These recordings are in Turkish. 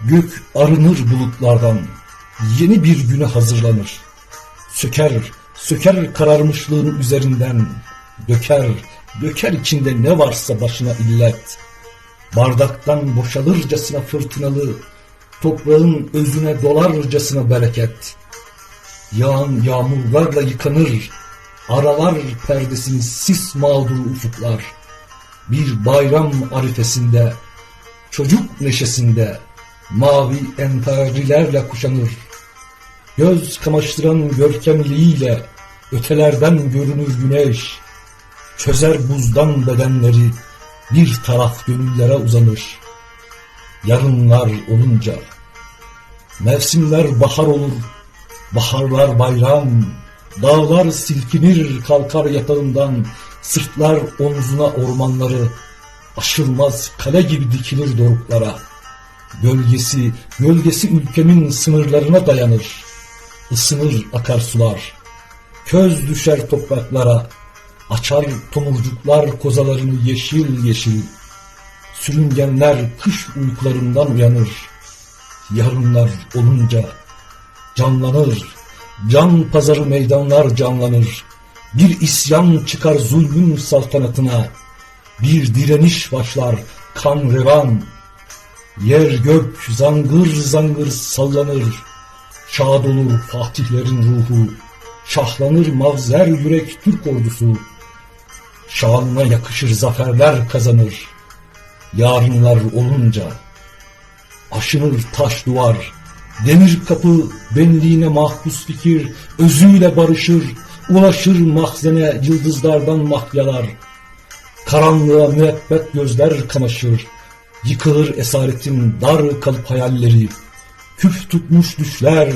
Gök arınır bulutlardan, yeni bir güne hazırlanır. Söker, söker kararmışlığın üzerinden, döker, döker içinde ne varsa başına illet. Bardaktan boşalırcasına fırtınalı, toprağın özüne dolarcasına bereket. Yağan yağmurlarla yıkanır, aralar perdesini sis mağduru ufuklar. Bir bayram arifesinde, çocuk neşesinde, mavi entarilerle kuşanır. Göz kamaştıran görkemliğiyle ötelerden görünür güneş. Çözer buzdan bedenleri, bir taraf gönüllere uzanır. Yarınlar olunca, mevsimler bahar olur, baharlar bayram, dağlar silkinir kalkar yatağından, sırtlar omzuna ormanları, aşılmaz kale gibi dikilir doruklara. Gölgesi, gölgesi ülkemin sınırlarına dayanır. Isınır akarsular. Köz düşer topraklara. Açar tomurcuklar kozalarını yeşil yeşil. Sürüngenler kış uykularından uyanır. Yarınlar olunca canlanır. Can pazarı meydanlar canlanır. Bir isyan çıkar zulmün saltanatına. Bir direniş başlar kan revan. Yer gök zangır zangır sallanır. Şad olur fatihlerin ruhu. Şahlanır mavzer yürek Türk ordusu. Şanına yakışır zaferler kazanır. Yarınlar olunca aşınır taş duvar. Demir kapı benliğine mahpus fikir, özüyle barışır, ulaşır mahzene yıldızlardan mahyalar. Karanlığa müebbet gözler kamaşır, yıkılır esaretin dar kalıp hayalleri. Küf tutmuş düşler,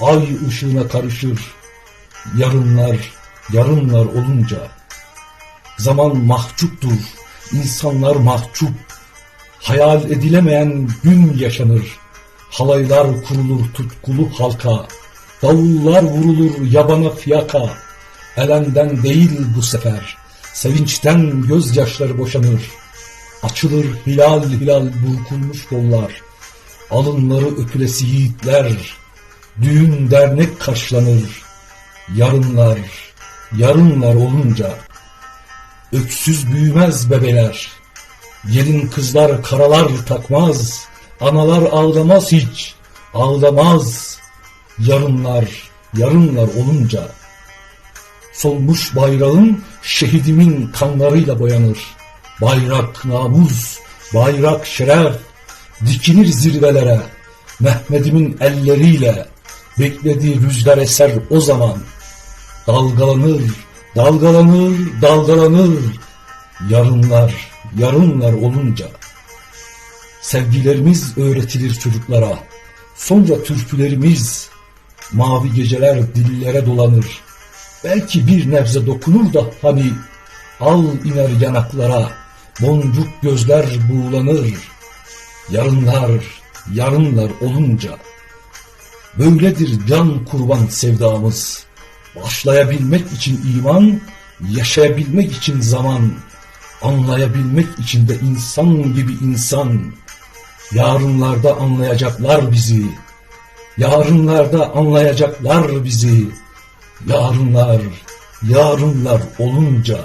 ay ışığına karışır. Yarınlar, yarınlar olunca, zaman mahcuptur, insanlar mahcup. Hayal edilemeyen gün yaşanır. Halaylar kurulur tutkulu halka. Davullar vurulur yabana fiyaka. Elenden değil bu sefer. Sevinçten gözyaşları boşanır. Açılır hilal hilal burkulmuş kollar. Alınları öpülesi yiğitler. Düğün dernek karşılanır. Yarınlar, yarınlar olunca. Öksüz büyümez bebeler. Gelin kızlar karalar takmaz. Analar ağlamaz hiç. Ağlamaz. Yarınlar, yarınlar olunca. Solmuş bayrağın şehidimin kanlarıyla boyanır. Bayrak namus, bayrak şeref, dikilir zirvelere. Mehmet'imin elleriyle beklediği rüzgar eser o zaman. Dalgalanır, dalgalanır, dalgalanır. Yarınlar, yarınlar olunca. Sevgilerimiz öğretilir çocuklara. Sonra türkülerimiz, mavi geceler dillere dolanır. Belki bir nebze dokunur da hani al iner yanaklara, boncuk gözler buğulanır. Yarınlar, yarınlar olunca. Böyledir can kurban sevdamız. Başlayabilmek için iman, yaşayabilmek için zaman, anlayabilmek için de insan gibi insan. Yarınlarda anlayacaklar bizi. Yarınlarda anlayacaklar bizi. Yarınlar, yarınlar olunca